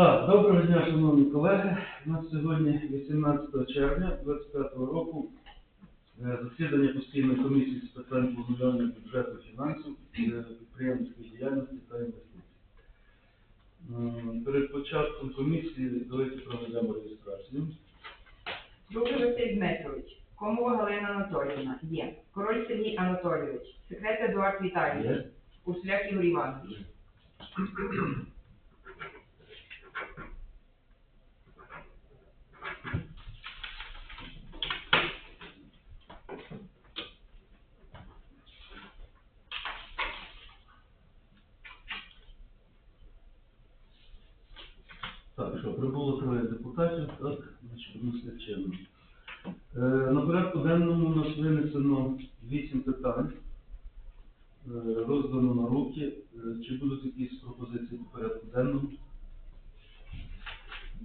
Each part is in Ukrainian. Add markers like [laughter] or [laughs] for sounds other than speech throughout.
Так, доброго дня, шановні колеги. У нас сьогодні 18 червня 2025 року е, засідання постійної комісії з питань планування бюджету фінансів, е, підприємницької діяльності та інвестицій. Перед початком комісії давайте проведемо реєстрацію. Другий Василь Дмитрович, Комова Галина Анатоліївна, є. Король Сергій Анатолійович, секретар Едуард Віталійович. Урсуляк Ігор Іванович. Так, що прибуло троє депутатів, так, значить, внесли чинно. Е, на порядку денному у нас винесено вісім питань, е, роздано на руки. Е, чи будуть якісь пропозиції по порядку денному?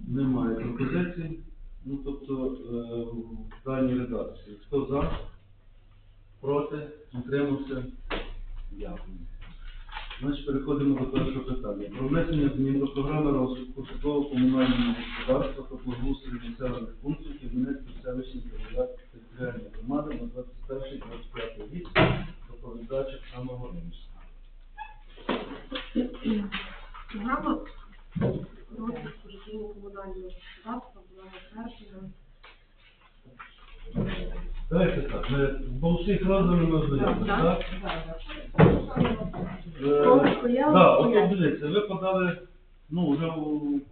Немає пропозицій. Ну, тобто, е, в даній редакції. Хто за? Проти? Утримався? Дякую. Значить, переходимо до першого питання. Про внесення змін до програми розвитку житлово-комунального господарства та благоустрою населених пунктів Кабінетської селищної територіальної громади на 21-25 рік. Доповідач Оксана Горинська. Програма розвитку житлово-комунального господарства була затверджена. Давайте так, ми по всіх роздано ми знайомі, так? Е, я Так, от дивіться, ви подали, ну, вже у,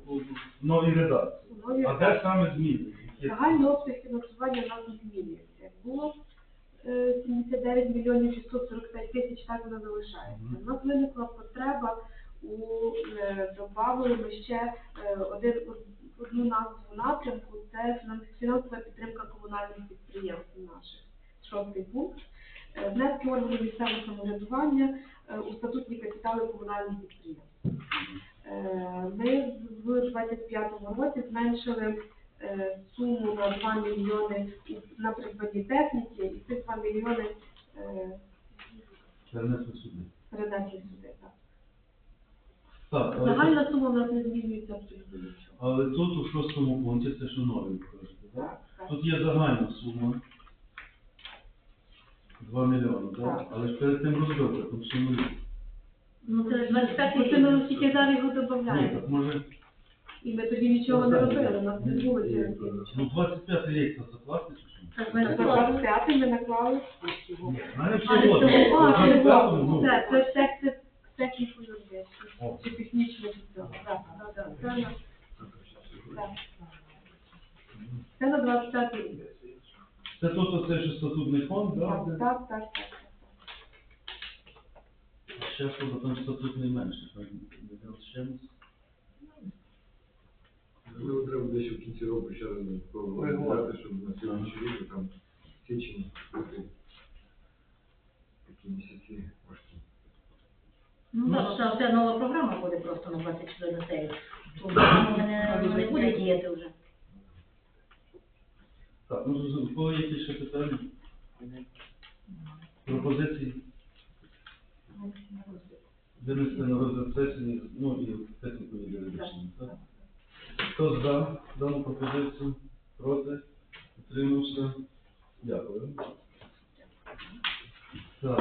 у, в новій редакції. Нові А де саме зміни? Які? Загальний обсяг фінансування у нас не змінюється. Як було е, 79 мільйонів 645 тисяч, так воно залишається. У нас виникла потреба у е, добавили ми ще е, один одну назву напрямку. Це фінансова підтримка комунальних підприємств наших. Шостий пункт. Е, Внески органів місцевого самоврядування е, у статутні капітали комунальних підприємств. Ми в 25-му році зменшили суму на 2 мільйони на придбані техніки, і ці 2 мільйони Перенесли сюди. перенесли сюди. Так. Так, але, Загальна сума у нас не змінюється абсолютно нічого. але тут у шостому пункті, це що нові кажете, так? Тут є загальна сума. 2 мільйони, так? Так. Але ж перед тим розбивка, тут ще нулі. Ну це 25 Оце ми тільки зараз його Ні, додаємо. так може... І ми тоді нічого не робили, у нас не було цього Ну, нічого. 25 рік це заплатить. Так, ми на 25 ми наклали. Ні, навіть А, це, а, це, 25-му, ну. це, це, юридичну. О. Чи технічну цього. Так, так, так. Це на- так. Це на 25 рік. Це тут оцей же статутний фонд, Так, так? так, так, так. Ще що, там статутний менше, так? Чимось. Можливо, треба десь в кінці року ще раз спробувати, щоб на сьогоднішній рік там січень бути такі місяці важкі. Ну так, це, це нова програма буде просто на 24 серію. Програма не, не буде діяти вже. Так, ну, з- у кого є якісь ще питання? Пропозиції? Винести на розгляд сесії, ну і техніку і юридичну, так? Хто за дану пропозицію? Проти? Утримався? Дякую. Так,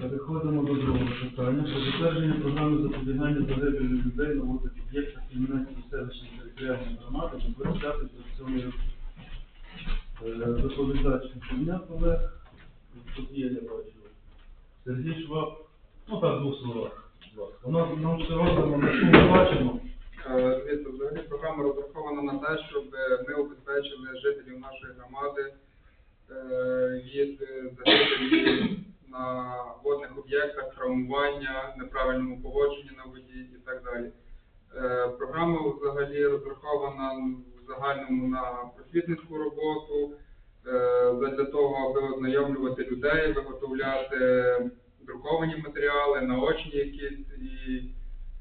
переходимо до другого питання. Про затвердження програми запобігання загибелі людей на водних об'єктах Кімнатської селищної територіальної громади на 25-27 роки. Е, Доповідач дня колег, тут є, я бачу, Сергій Шваб, ну так, двох словах, нас нам все роздано, ми що бачимо. Е, Дивіться, взагалі програма розрахована на те, щоб е, ми обезпечили жителів нашої громади е, від е, загибелі на водних об'єктах, травмування, неправильному поводженні на воді і так далі. Е, Програма взагалі розрахована в на просвітницьку роботу, е, для того, аби ознайомлювати людей, виготовляти друковані матеріали, наочні якісь і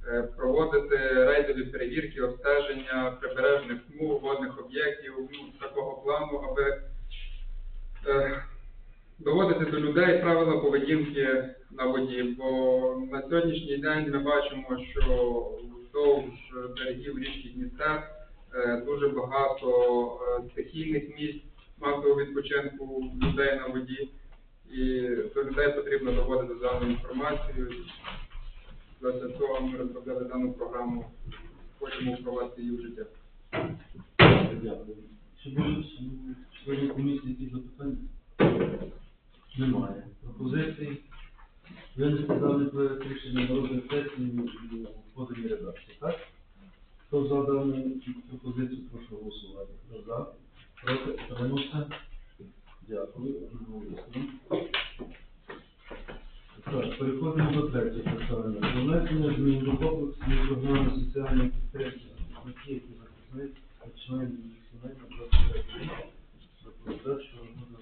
е, проводити рейдові перевірки, обстеження прибережних смуг, водних об'єктів, ну, такого плану, аби е, доводити до людей правила поведінки на воді, бо на сьогоднішній день ми бачимо, що вздовж берегів річки Дністер дуже багато е, стихійних місць масового відпочинку людей на воді, і до людей потрібно доводити дану інформацію. Для цього ми розробляли дану програму, хочемо впровадити її в життя. Дякую. Чи будуть комісії якісь запитання? Немає. Пропозиції? Винести даний проект рішення на розгляд сесії поданій редакції, так? Хто за дану пропозицію, прошу голосувати. Хто за? Проти? Утримався? Дякую. Так, переходимо до третього питання. Про внесення змін до комплексної програми соціальної підтримки захисників і захисниць та членів їх сімей на 25 рік. Доповідач, що буде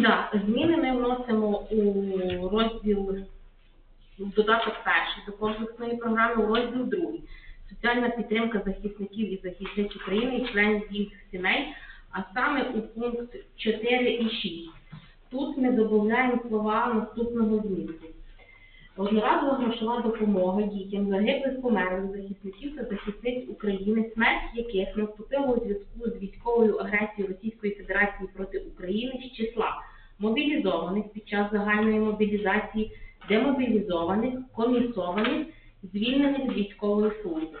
Да, зміни ми вносимо у розділ додаток перший до комплексної програми, у розділ другий. Соціальна підтримка захисників і захисниць України і членів їх сімей, а саме у пункт 4 і 6. Тут ми додаємо слова наступного змісту. Одноразова грошова допомога дітям загиблих померлих захисників та захисниць України, смерть яких наступила у зв'язку з військовою агресією Російської Федерації проти України з числа мобілізованих під час загальної мобілізації, демобілізованих, комісованих, звільнених з військової служби.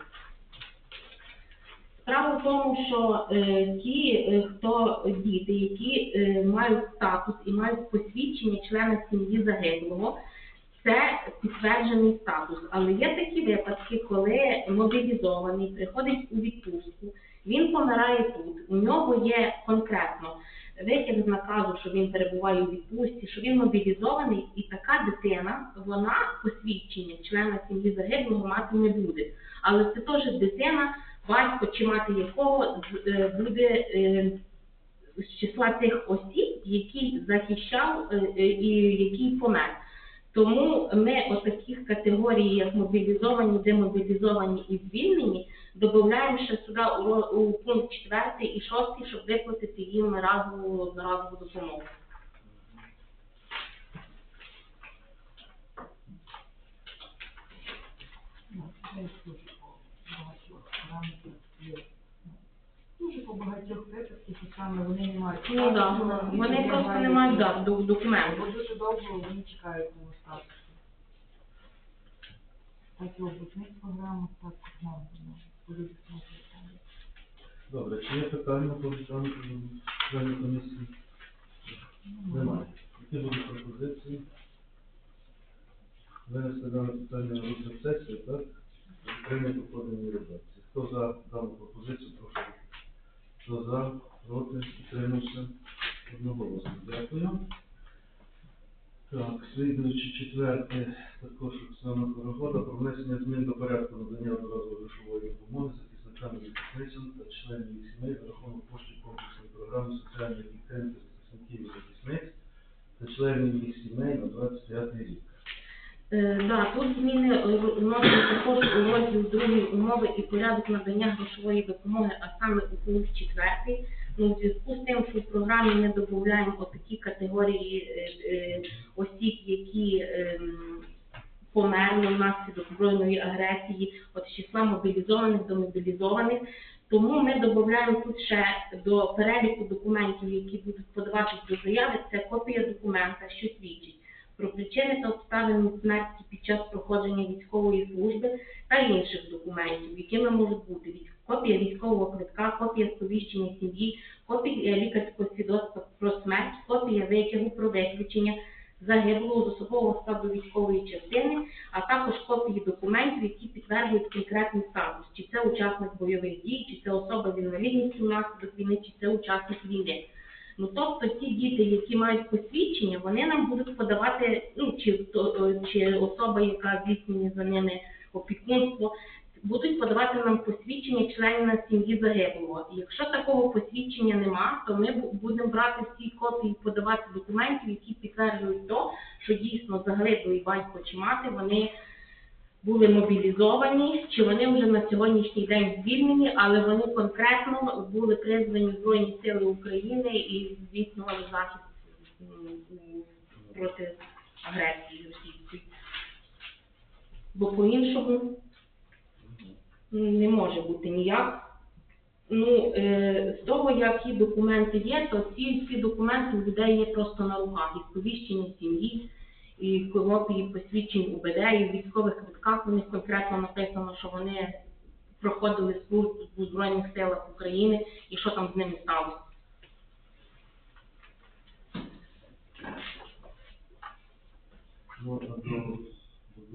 Справа в тому, що е, ті, е, хто діти, які е, мають статус і мають посвідчення члена сім'ї загиблого, це підтверджений статус. Але є такі випадки, коли мобілізований приходить у відпустку, він помирає тут. У нього є конкретно витяг з наказу, що він перебуває у відпустці, що він мобілізований, і така дитина, вона посвідчення члена сім'ї загиблого мати не буде. Але це теж дитина, батько чи мати якого е, буде е, з числа тих осіб, який захищав е, і який помер. Тому ми отаких категорій, як мобілізовані, демобілізовані і звільнені, додаємо ще сюди у, у пункт 4 і 6, щоб виплатити їм разову одноразову допомогу. Дуже по багатьох випадках, і саме вони не мають Ну да, вони просто не мають- да, документів. Бо дуже довго вони чекають на статусу. Так і обласних програмах, так і питання. Добре, чи є питання по члену комісії? Немає. Які будуть пропозиції? Винести дане питання на розгляд сесії, так? Прийняти подані редакції. Хто за дану пропозицію, прошу. Хто за, проти, утримався? Одноголосно. Дякую. Так, слідуючи четверте, також Оксана Перехода, про внесення змін до порядку надання одноразової грошової допомоги захисникам і захисницям та членів їх сімей за рахунок коштів комплексної програми соціальної підтримки захисників і захисниць та членів їх сімей на 25 рік. Е, да, тут зміни е, вносять також у розділ другий умови і порядок надання грошової допомоги, а саме у пункт четвертий. Ну, у зв'язку з тим, що в програмі ми додаємо отакі категорії е, е, осіб, які ем, померли внаслідок збройної агресії, от числа мобілізованих до мобілізованих. Тому ми додаємо тут ще до переліку документів, які будуть подаватися до заяви, це копія документа, що свідчить про причини та обставини смерті під час проходження військової служби та інших документів, якими можуть бути від- копія військового квитка, копія сповіщення сім'ї, копія лікарського свідоцтва про смерть, копія витягу про виключення загиблого з особового складу військової частини, а також копії документів, які підтверджують конкретний статус, чи це учасник бойових дій, чи це особа з інвалідністю внаслідок війни, чи це учасник війни. Ну тобто ті діти, які мають посвідчення, вони нам будуть подавати, ну чи е, чи особа, яка здійснює за ними опікунство, будуть подавати нам посвідчення члена сім'ї загиблого. Якщо такого посвідчення нема, то ми будемо брати всі копії, подавати документів, які підтверджують то, що дійсно загиблий батько чи мати вони були мобілізовані, чи вони вже на сьогоднішній день звільнені, але вони конкретно були призвані Збройні Сили України і здійснювали захист проти агресії російської. Бо по-іншому м, не може бути ніяк. Ну, е, з того, які документи є, то ці всі документи у людей є просто на руках. І сповіщення сім'ї, і копії посвідчень УБД, і в військових квитках у них конкретно написано, що вони проходили службу у Збройних силах України і що там з ними сталося. Ну, а до до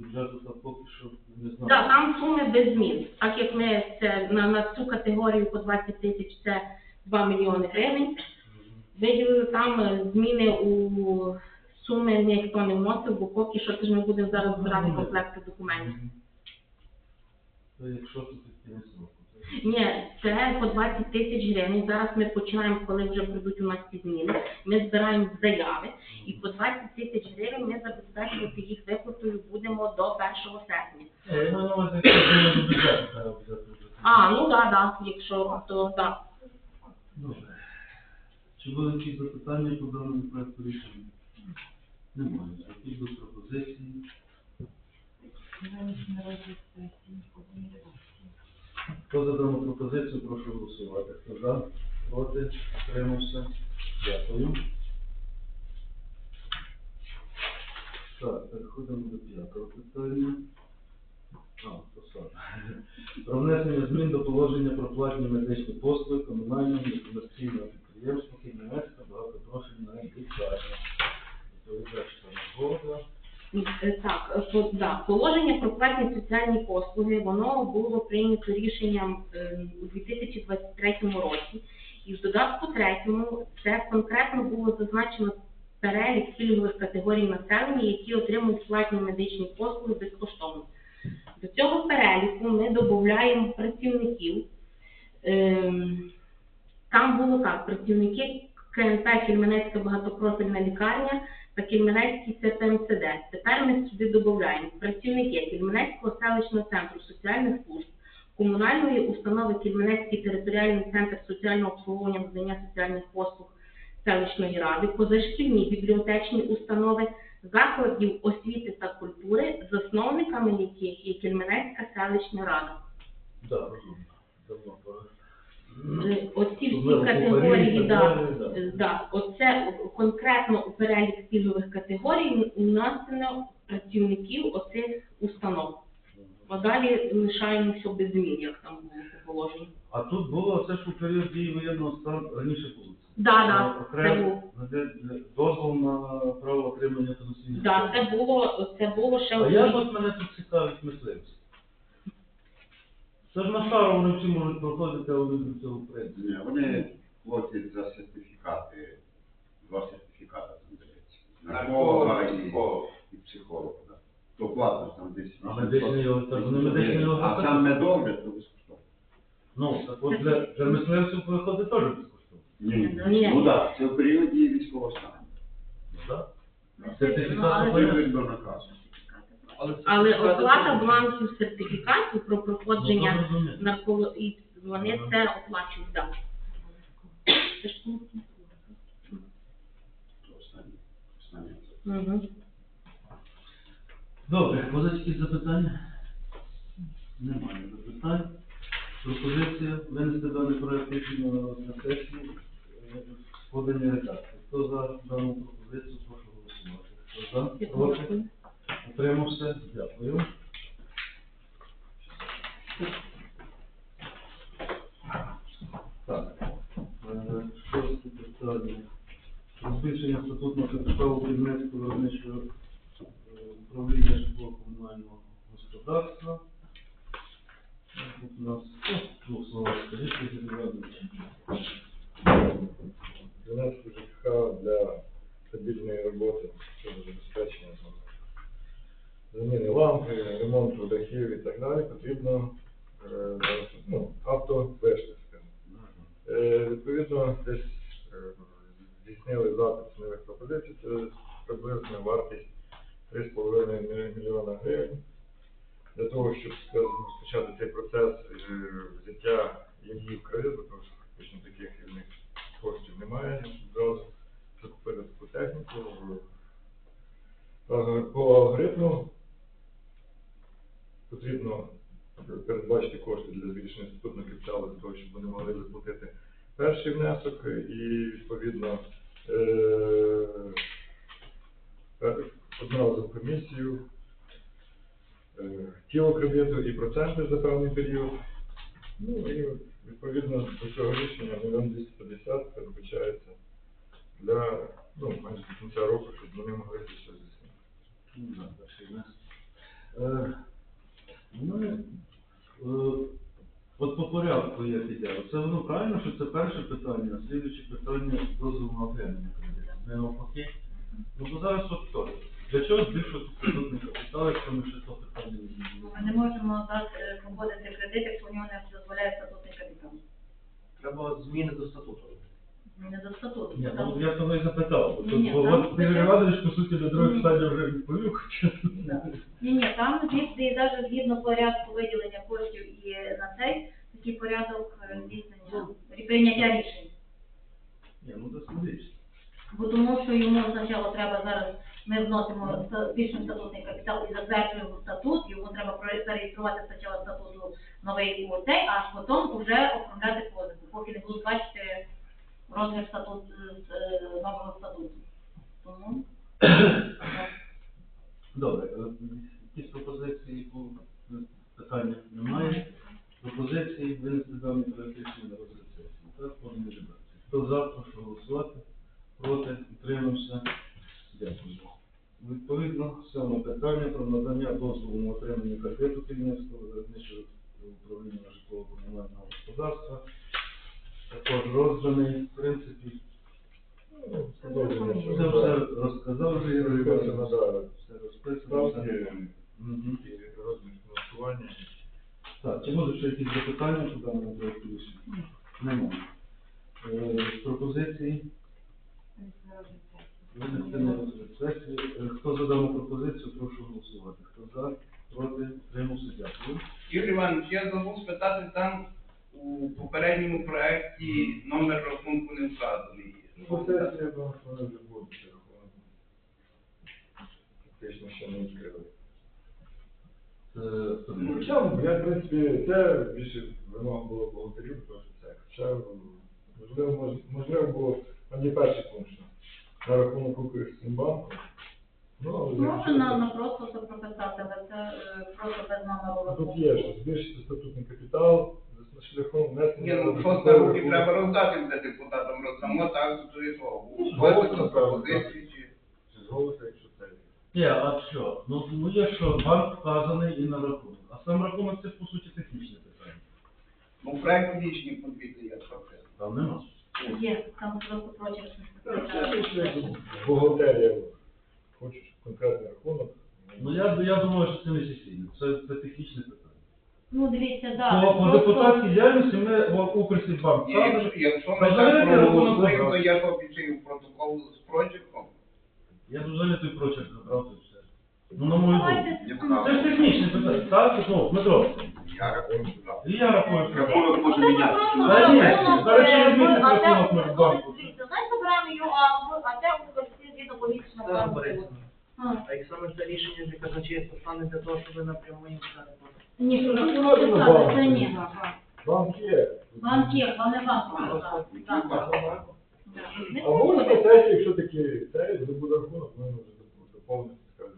бюджету та поки що не знаю. Так, там суми без змін. Так як ми це на, на цю категорію по 20 тисяч це 2 мільйони гривень. Виділили там е, зміни у суми ніхто не вносив, бо поки що це ж ми будемо зараз збирати комплекти документів. То якщо то кінець року. Ні, це по 20 тисяч гривень. Зараз ми починаємо, коли вже прийдуть у нас ці зміни. Ми збираємо заяви, і по 20 тисяч гривень ми забезпечувати їх виплатою будемо до 1 серпня. Е, Я маю на увазі, якщо зміни до бюджету треба взяти вже. А, ну да, да, якщо то так. Добре. Чи були якісь запитання по даному проекту рішення? Немає. Які будуть пропозиції? Хто за дану пропозицію, прошу голосувати. Хто за, проти, утримався? Дякую. Так, переходимо до п'ятого питання. А, то. Про внесення змін до положення про платні медичні послуги комунального і комерційного підприємства Хімнецька багатопрофільна лікарня. Відповідач Нагода. Е, Так, е, по- да, положення про платні соціальні послуги, воно було прийнято рішенням е, у 2023 році. І в додатку третьому це конкретно було зазначено перелік пільгових категорій населення, які отримують платні медичні послуги безкоштовно. До цього переліку ми додаємо працівників. Ем, Там було так, працівники КНП Кільменецька багатопрофільна лікарня та Кільменецький ЦПМСД. Тепер ми сюди додаємо працівники Кільменецького селищного центру соціальних служб, комунальної установи Кільменецький територіальний центр соціального обслуговування надання соціальних послуг селищної ради, позашкільні бібліотечні установи, закладів освіти та культури, засновниками яких є Кільменецька селищна рада. Да, Оці всі категорії, категорії, да, да. да, оце конкретно у перелік пільгових категорій внесено працівників оцих установ. А далі лишаємося без змін, як там було по. А тут було це ж у період дії воєнного стану раніше було. це. Да, да, Е, це було. дозвол на право отримання пенсійних. Да, це було, це було ще А у- як от мене тут цікавить мисливці? Це ж на шару вони всі можуть проходити, а вони до цього принципу. Ні, вони платять за сертифікати, два сертифікати там дається. Нарколога і, і психолога. Да. То платно там десь. А медичний його- так вони медичний його А там медогляд, то безкоштовно. Ну, так от для, для мисливців виходить теж безкоштовно. Ні, Ні. Ну так, це в періоді військового стану. Ну, так? Ну, Сертифікат виходить? До наказу. Але оплата бланків сертифікатів про Ну, проходження то зрозуміло. і вони це оплачують. Це ж ну. Угу. Добре, якісь запитання? Немає запитань. Пропозиція винести даний проект рішення на сесію е, з подані редакції. Хто за дану пропозицію, прошу голосувати. Хто за, проти, утримався? Дякую. Так, е, шосте. Про статутного капіталу Кремлівського виробничого е, управління житлово-комунального господарства. Тут у нас ну, двох слова скажіть, Сергій ремонту дахів і так далі, потрібно е, ну. Е, Відповідно, десь е, здійснили запит нових пропозицій, це приблизно вартість 3,5 мільйона гривень. Для того, щоб розпочати цей процес е, взяття її в кредит, тому що фактично таких вільних коштів немає зразу. закупити таку техніку. По алгоритму потрібно передбачити кошти для збільшення статутного капіталу для того, щоб вони могли заплатити перший внесок і відповідно е, е, комісію, е, тіло кредиту і проценти за певний період. Ну і відповідно до цього рішення мільйон 250 передбачається для ну, майже кінця року, щоб вони могли це все здійснити. Ну. Е, Ну, е, от по порядку я піде. Це воно правильно, що це перше питання, а слідуюче питання дозволу на отримання кредиту. Не навпаки. Ну, то зараз от то. Для чого збільшувати статутний капітал, якщо ми ще то питання не змінили? Ми не можемо дати проводити кредит, якщо у нього не дозволяє статутний капітал. Треба зміни до статуту. Не до. Ні, Там- ну я того і запитав. бо Ні, тут- ні, Бо там от Ігор таке- Іванович, по суті, до другої Ні. стадії вже відповів. хоча- Ні, ні, там звідси і навіть згідно порядку виділення коштів і на цей такий порядок е, здійснення прийняття рішень. Ні, ну це смотрите. Бо тому що йому спочатку треба зараз, ми вносимо ста- збільшуємо статутний капітал і затверджуємо статут, йому треба про- зареєструвати спочатку статуту новий у цей, аж потім вже оформляти позику, поки не будуть бачити розмір статут, з, е, нового статуту. Тому [coughs] Добре, е, якісь пропозиції по е, питання немає. Пропозиції винести дані політичні на розгляд. Так, можемо розібратися. Хто за, прошу голосувати. Проти, утримався. Дякую. Відповідно, сьоме питання про надання дозволу на отримання кредиту керівництва виробничого управління житлово-комунального господарства. Також розданий, в принципі, Ну, це все розказав вже Ігор Іванович. Все розписано. все. Мгм. розмір фінансування. Так, чи будуть ще якісь запитання по даному проекту рішення? Немає. Е, Пропозиції? Винести на розгляд сесії. Е, Хто за дану пропозицію, прошу голосувати. Хто за, проти, тримався, дякую. Юрій Іванович, я забув спитати там у попередньому проекті номер рахунку не вказаний. Ну, це вже будуть рахунок. Фактично ще не відкрили. Це Ну, не- Я, в принципі, це більше вимог було бухгалтерів, тому що це. Хоча, можливо, мож- можливо, було, там є перший пункт, що на рахунок Укрексімбанку. Ну, Можна якщо на, це- на просто це але це е, просто без номеру Тут є, що збільшити статутний капітал за шляхом внесення. Ні, ну додатковий руки треба роздати для депутатам, роздамо так. Ну, Узгодити голосно, пропозиції чи... З голосу, якщо це. Ні, а що? Ну, ну є, що банк вказаний і на рахунок. А сам рахунок це, по суті, технічне питання. Ну, проект річні подвійти я прописав. Там нема. Є, там просто. Так, як бухгалтерія. Хочеш конкретний рахунок. Ну, я, я думаю, що це не сесійне. Це, це технічне питання. Ну, дивіться, да. По, по просто- депутатській діяльності ми в Укрсібанк якщо, якщо ми так проголосуємо, то я попічаю протокол з прочерком. Я б взагалі той прочерк забрав і все. Ну, на мою думку. Це ж технічне питання. Так, ну, Дмитро. Я рахую, що І я рахую, що так. рахунок може мінятися. Та ні, зараз ще відмінити рахунок в банку. Знаєте, забираємо його, а ви- а це університет згідно плану. береться. А. А як саме це рішення для казначейства стане для того, щоб ви напряму їм сказали? Ні, що Ну, рахунок можна це ні. Банк є. Банк є, а не банк. Так. А може на якщо такі це, не буде рахунок, ми вже доповнити, скажемо.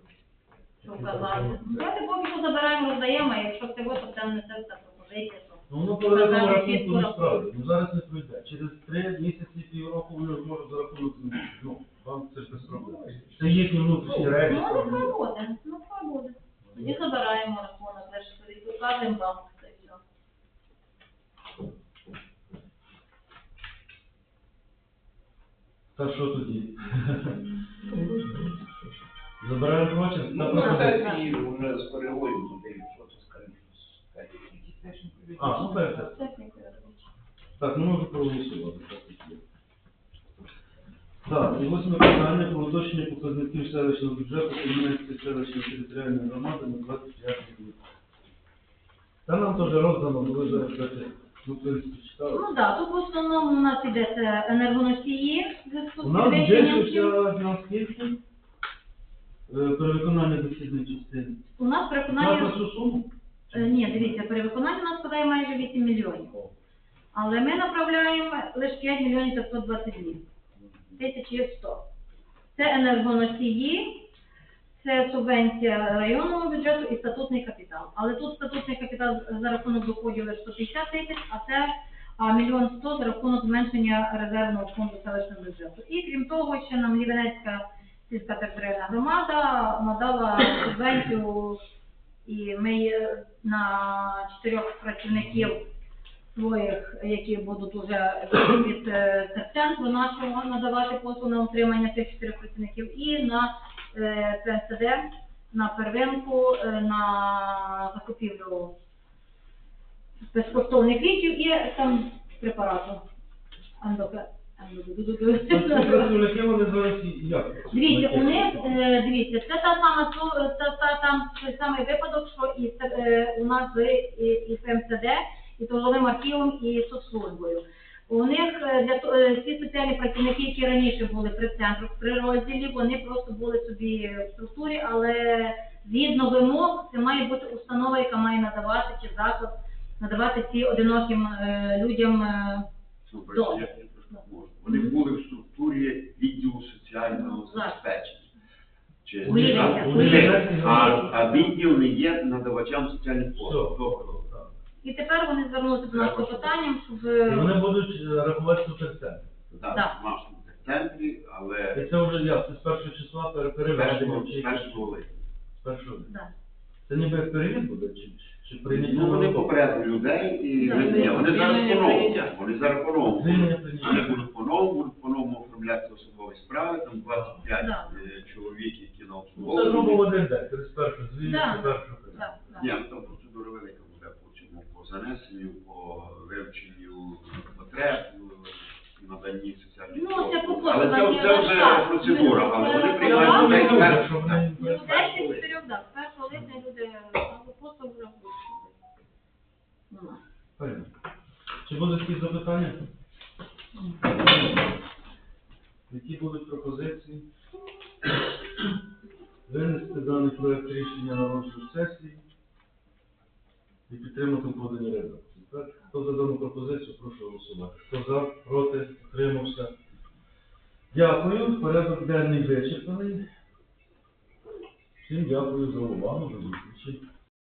що казати. Давайте поки що забираємо, роздаємо, а якщо всього, то це не це пропозиція. Ну, воно по рахунку всі не справді. Ну, зараз не пройде. Через три місяці, півроку вони зможуть за рахунок змінити. Ну, банк це ж без проблем. Це їхні внутрішні речі. Ну, там, нехай буде, нехай буде. Тоді забираємо рахунок, лише тоді вказуємо банк, це все. Та що тоді? [laughs] Забираємо прочерк? Та Ну, на пропозиція. сесії вже скоригуємо туди, що це скажемо. А, ну перше. Технікою. Так, ну проголосувати. так і є. Так, і восьме питання про уточнення показників селищного бюджету Кам'янецької селищної територіальної громади на 25 рік. Та нам теж роздано, були зараз дати Ну, то есть, читали. Ну так, тут в основному у нас іде це енергоносії в зв'язку У з нас підвищенням цін. наскільки е, перевиконання дохідної частини. У нас переконання... на суму? Е, Ні, дивіться, перевиконання у нас складає майже 8 мільйонів. Але ми направляємо лише 5 мільйонів 522 тисячі 100. Це енергоносії, це субвенція районного бюджету і статутний капітал. Але тут статутний капітал за рахунок доходів лише 150 тисяч, а це а, мільйон 100 за рахунок зменшення резервного фонду селищного бюджету. І крім того, ще нам Лівенецька сільська територіальна громада надала субвенцію, і ми на чотирьох працівників своїх, які будуть уже від е, центру нашого надавати послуг на утримання цих чотирьох працівників, і на е, ЦСД, на первинку, е, на закупівлю безкоштовних ліків і там препарату. Андока. Ці працівники вони зараз і- як? Дивіться, у них, е, дивіться, це та сама су- та, та, там той самий випадок, що і е, у нас з і, і ФМЦД, і трудовим архівом, і соцслужбою. У них е, для то- е, ці соціальні працівники, які раніше були при центру при розділі, вони просто були собі в структурі, але згідно вимог, це має бути установа, яка має надавати чи заклад, надавати ці одиноким е, людям. е, Ну, Добре. бачите, я трошки можу. Вони були в структурі відділу соціального Так. забезпечення. Чи. А, а відділ не є надавачам соціальних послуг. Так. І тепер вони звернулися до нас з питанням, щоб І вони будуть е, рахувати суперцентр. Так, Так. в нашому центрі, але І це вже як? Це з першого числа пере- переведення першого чи першого з першого? Да. Це ніби як перевід буде чи, чи прийняття? Ну, вони попередили людей і Так. вони зараз Звільнення по-новому. прийняття. Вони зараз по-новому. Прийняття. Вони будуть по-новому, будуть по-новому оформляти особові справи, там 25 Да. е, чоловік, які на Ну, Це грубо в обслуговуванні. один день, через першу звільнення, Да. першу Да, да. Ні, ну там процедура велика буде по цьому, по занесенню, по вивченню потреб, е, наданні соціальних Ну, це послуг. по Але це, це вже процедура, але вони приймають людей так. чотирьох, Понятно. Чи будуть якісь запитання? Які будуть пропозиції? Винести даний проект рішення на розгляд сесії і підтримати в поданій редакції. Так? Хто за дану пропозицію, прошу голосувати. Хто за, проти, утримався. Дякую. Порядок денний вичерпаний. Всім дякую за увагу. До зустрічі.